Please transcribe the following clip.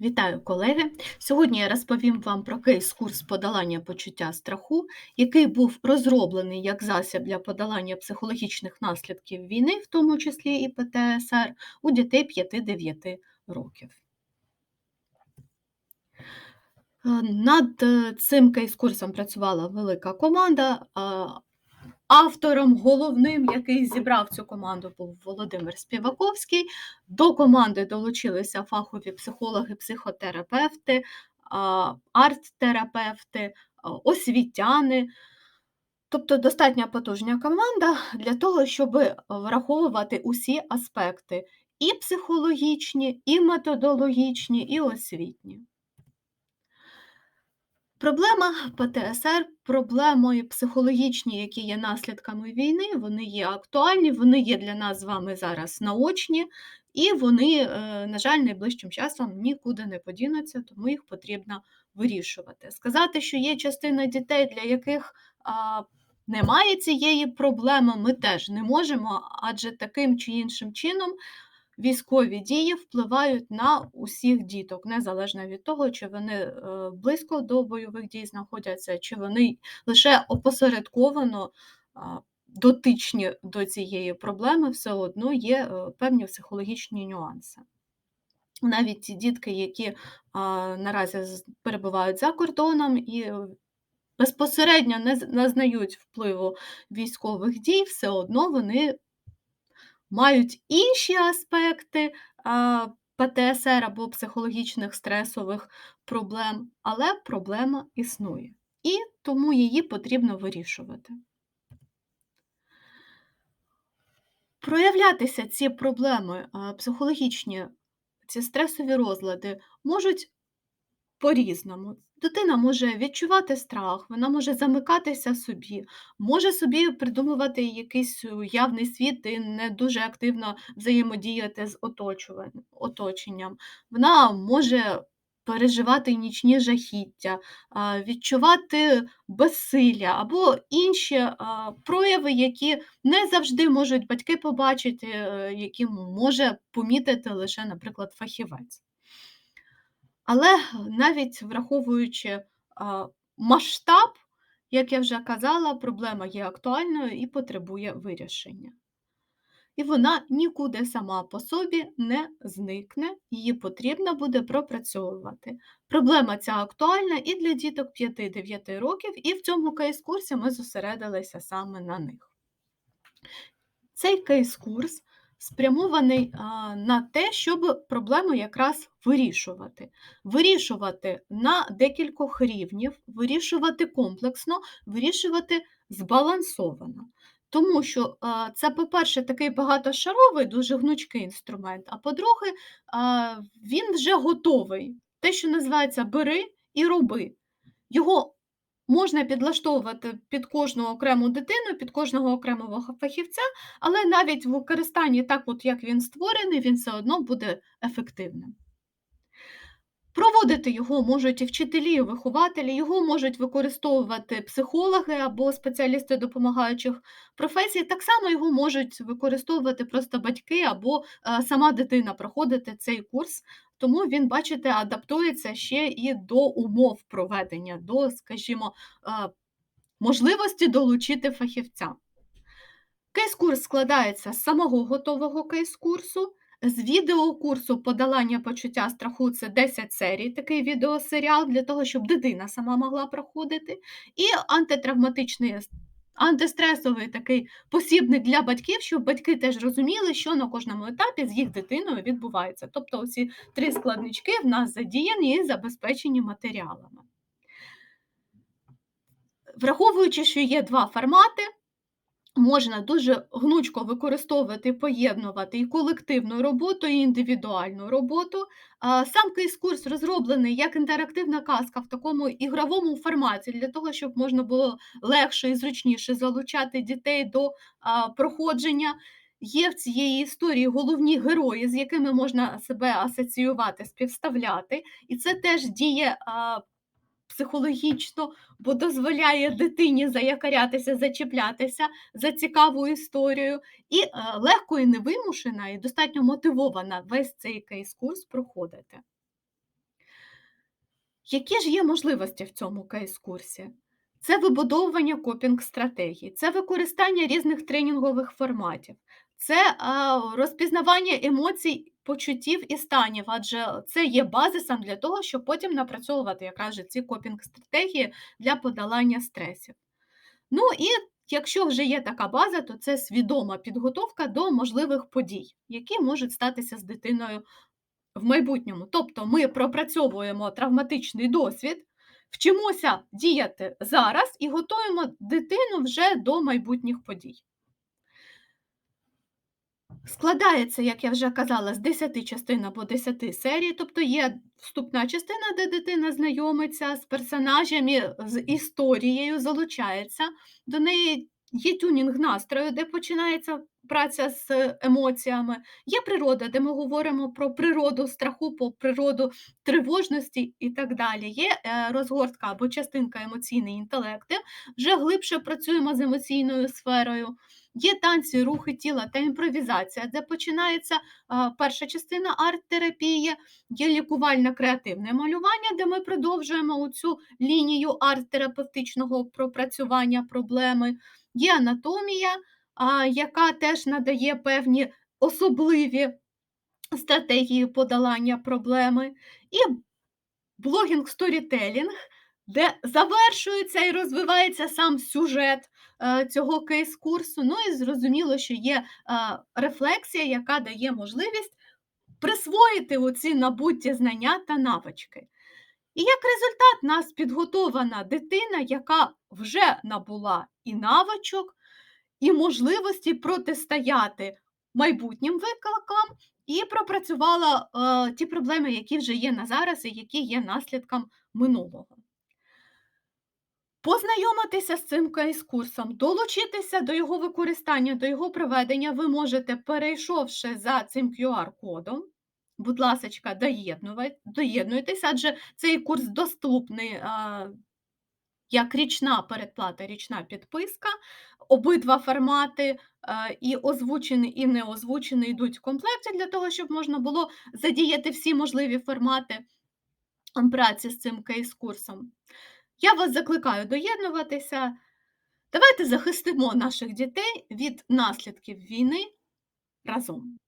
Вітаю, колеги! Сьогодні я розповім вам про кейс-курс подолання почуття страху, який був розроблений як засіб для подолання психологічних наслідків війни, в тому числі і ПТСР, у дітей 5-9 років. Е, над е, цим кейс-курсом працювала велика команда. Автором головним, який зібрав цю команду, був Володимир Співаковський. До команди долучилися фахові психологи, психотерапевти, арт-терапевти, освітяни. Тобто достатньо потужна команда для того, щоб враховувати усі аспекти і психологічні, і методологічні, і освітні. Проблема ПТСР, проблеми психологічні, які є наслідками війни, вони є актуальні, вони є для нас з вами зараз наочні, і вони, е, на жаль, найближчим часом нікуди не подінуться, тому їх потрібно вирішувати. Сказати, що є частина дітей, для яких немає цієї проблеми, ми теж не можемо, адже таким чи іншим чином військові дії впливають на усіх діток, незалежно від того, чи вони е, близько до бойових дій знаходяться, чи вони лише опосередковано дотичні до цієї проблеми, все одно є е, певні психологічні нюанси. Навіть ті дітки, які наразі перебувають за кордоном і безпосередньо не, не знають впливу військових дій, все одно вони мають інші аспекти ПТСР або психологічних стресових проблем, але проблема існує. І тому її потрібно вирішувати. Проявлятися ці проблеми, психологічні, ці стресові розлади можуть по-різному. Дитина може відчувати страх, вона може замикатися собі, може собі придумувати якийсь уявний світ і не дуже активно взаємодіяти з оточенням. Вона може переживати нічні жахіття, відчувати безсилля або інші прояви, які не завжди можуть батьки побачити, е, які може помітити лише, наприклад, фахівець. Але навіть враховуючи масштаб, як я вже казала, проблема є актуальною і потребує вирішення. І вона нікуди сама по собі не зникне, її потрібно буде пропрацьовувати. Проблема ця актуальна і для діток 5-9 років, і в цьому кейс-курсі ми зосередилися саме на них. Цей кейс-курс спрямований на те, щоб проблему якраз вирішувати. Вирішувати на декількох рівнів, вирішувати комплексно, вирішувати збалансовано. Тому що це, по-перше, такий багатошаровий, дуже гнучкий інструмент, а по-друге, він вже готовий. Те, що називається бери і роби. Його Можна підлаштовувати під кожну окрему дитину, під кожного окремого фахівця, але навіть в використанні так, от як він створений, він все одно буде ефективним. Проводити його можуть і вчителі, і вихователі, його можуть використовувати психологи або спеціалісти допомагаючих професій. Так само його можуть використовувати просто батьки або е, сама дитина проходити цей курс, тому він, бачите, адаптується ще і до умов проведення, до, скажімо, е, можливості долучити фахівця. Кейс-курс складається з самого готового кейс-курсу. З відеокурсу подолання почуття страху це 10 серій, такий відеосеріал для того, щоб дитина сама могла проходити. І антитравматичний антистресовий такий посібник для батьків, щоб батьки теж розуміли, що на кожному етапі з їх дитиною відбувається. Тобто, ці три складнички в нас задіяні і забезпечені матеріалами. Враховуючи, що є два формати можна дуже гнучко використовувати, поєднувати і колективну роботу, і індивідуальну роботу. Сам кейс-курс розроблений як інтерактивна казка в такому ігровому форматі, для того, щоб можна було легше і зручніше залучати дітей до проходження. Є в цієї історії головні герої, з якими можна себе асоціювати, співставляти, і це теж діє психологічно, бо дозволяє дитині заякарятися, зачіплятися за цікаву історію, і е, легко і невимушена, і достатньо мотивована весь цей кейс-курс проходити. Які ж є можливості в цьому кейс-курсі? Це вибудовування копінг-стратегій, це використання різних тренінгових форматів, це, а, розпізнавання емоцій, почуттів і станів, адже це є базисом для того, щоб потім напрацьовувати якраз же ці копінг-стратегії для подолання стресів. Ну і якщо вже є така база, то це свідома підготовка до можливих подій, які можуть статися з дитиною в майбутньому. Тобто ми пропрацьовуємо травматичний досвід, вчимося діяти зараз і готуємо дитину вже до майбутніх подій. Складається, як я вже казала, з 10 частин або 10 серій, тобто є вступна частина, де дитина знайомиться з персонажами, з історією, залучається до неї. Є тюнінг настрою, де починається праця з емоціями. Є природа, де ми говоримо про природу страху, про природу тривожності і так далі. Є е, розгортка або частинка емоційний інтелект, вже глибше працюємо з емоційною сферою. Є танці, рухи тіла та імпровізація, де починається перша частина арт-терапії, є лікувально-креативне малювання, де ми продовжуємо цю лінію арт-терапевтичного пропрацювання проблеми. Є анатомія, яка теж надає певні особливі стратегії подолання проблеми. І блогінг-сторітелінг, де завершується і розвивається сам сюжет е, цього кейс-курсу. Ну і зрозуміло, що є е, рефлексія, яка дає можливість присвоїти оці набуті знання та навички. І як результат, нас підготована дитина, яка вже набула і навичок, і можливості протистояти майбутнім викликам, і пропрацювала е, ті проблеми, які вже є на зараз і які є наслідком минулого. Познайомитися з цим кейс-курсом, долучитися до його використання, до його проведення ви можете, перейшовши за цим QR-кодом. Будь ласка, доєднуйтесь, адже цей курс доступний а, як річна передплата, річна підписка. Обидва формати а, і озвучений, і не озвучений йдуть в комплекті для того, щоб можна було задіяти всі можливі формати праці з цим кейс-курсом. Я вас закликаю доєднуватися. Давайте захистимо наших дітей від наслідків війни разом.